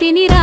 తినిరా